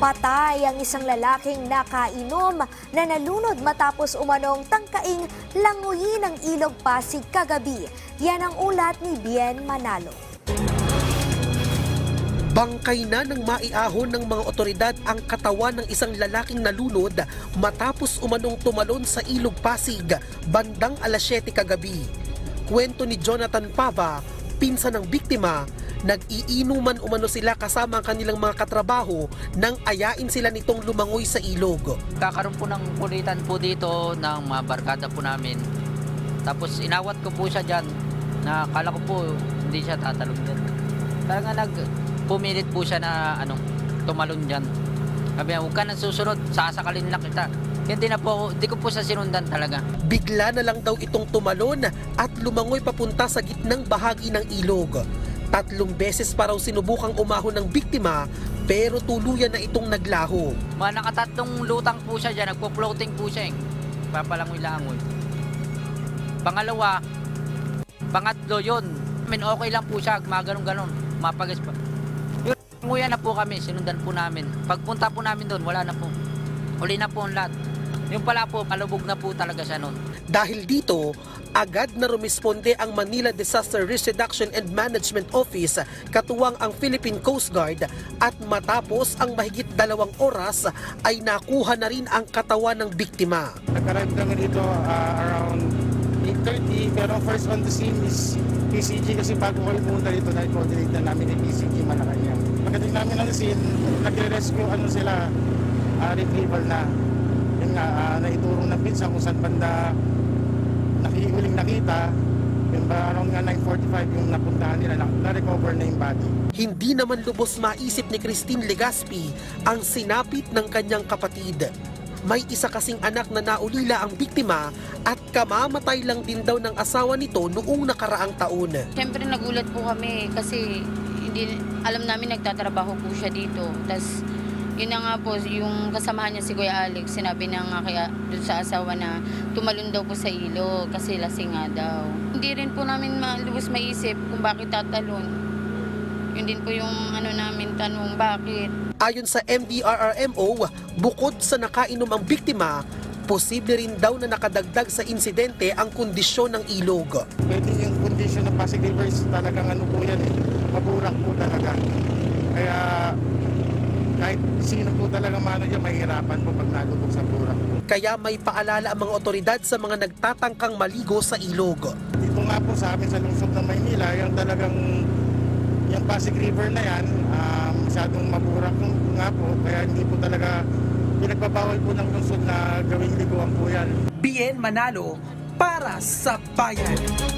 Patay ang isang lalaking nakainom na nalunod matapos umanong tangkaing languyin ng ilog Pasig kagabi. Yan ang ulat ni Bien Manalo. Bangkay na ng maiahon ng mga otoridad ang katawan ng isang lalaking nalunod matapos umanong tumalon sa Ilog Pasig bandang alas 7 kagabi. Kwento ni Jonathan Pava, pinsan ng biktima, nag-iinuman umano sila kasama ang kanilang mga katrabaho nang ayain sila nitong lumangoy sa ilog. Kakaroon po ng kulitan po dito ng mga barkada po namin. Tapos inawat ko po siya dyan na kala ko po hindi siya tatalon din. Talaga nag pumilit po siya na ano, tumalon dyan. Sabi niya, huwag ka nang susunod, sasakalin na kita. Hindi na po, hindi ko po siya sinundan talaga. Bigla na lang daw itong tumalon at lumangoy papunta sa gitnang bahagi ng ilog. Tatlong beses pa raw sinubukang umahon ng biktima pero tuluyan na itong naglaho. Mga nakatatlong lutang po siya dyan, nagpo-floating po siya eh. Papalangoy-langoy. Pangalawa, pangatlo yun. I mean, okay lang po siya, mga ganun-ganun, mapagas pa. Nguya na po kami, sinundan po namin. Pagpunta po namin doon, wala na po. Uli na po ang lahat. Yung pala po, kalubog na po talaga siya noon. Dahil dito, agad na rumisponde ang Manila Disaster Risk Reduction and Management Office katuwang ang Philippine Coast Guard at matapos ang mahigit dalawang oras ay nakuha na rin ang katawan ng biktima. Nag-arrive kami dito ah, around 8.30 pero first on the scene is PCG kasi bago kami pumunta dito dahil coordinate na namin yung PCG Malacanang. Pagdating namin ng scene, nagre-rescue ano sila, uh, retrieval na. Yun nga, ah, naiturong ng pinsa kung saan banda nakihuling nakita. Yung around nga 9.45 yung napuntahan nila, na- na-recover na yung body. Hindi naman lubos maisip ni Christine Legaspi ang sinapit ng kanyang kapatid. May isa kasing anak na naulila ang biktima at kamamatay lang din daw ng asawa nito noong nakaraang taon. Siyempre nagulat po kami kasi hindi alam namin nagtatrabaho po siya dito. Tapos yun na nga po, yung kasamahan niya si Kuya Alex, sinabi na nga kaya dun sa asawa na tumalon daw po sa ilog kasi lasing nga daw. Hindi rin po namin malubos maisip kung bakit tatalon. Yun din po yung ano namin tanong, bakit? Ayon sa MDRRMO, bukod sa nakainom ang biktima, posible rin daw na nakadagdag sa insidente ang kondisyon ng ilog. Pwede yung condition ng Pasig River is talagang ano po yan eh, maburak po talaga. Kaya kahit sino po talaga mano dyan, mahihirapan po pag sa burak. Kaya may paalala ang mga otoridad sa mga nagtatangkang maligo sa ilog. Dito nga po sa amin sa lungsod ng Maynila, yung talagang yung Pasig River na yan, um, masyadong maburak nga po, kaya hindi po talaga pinagbabawal po ng lungsod na gawing liguan po yan. Bien Manalo para sa bayan.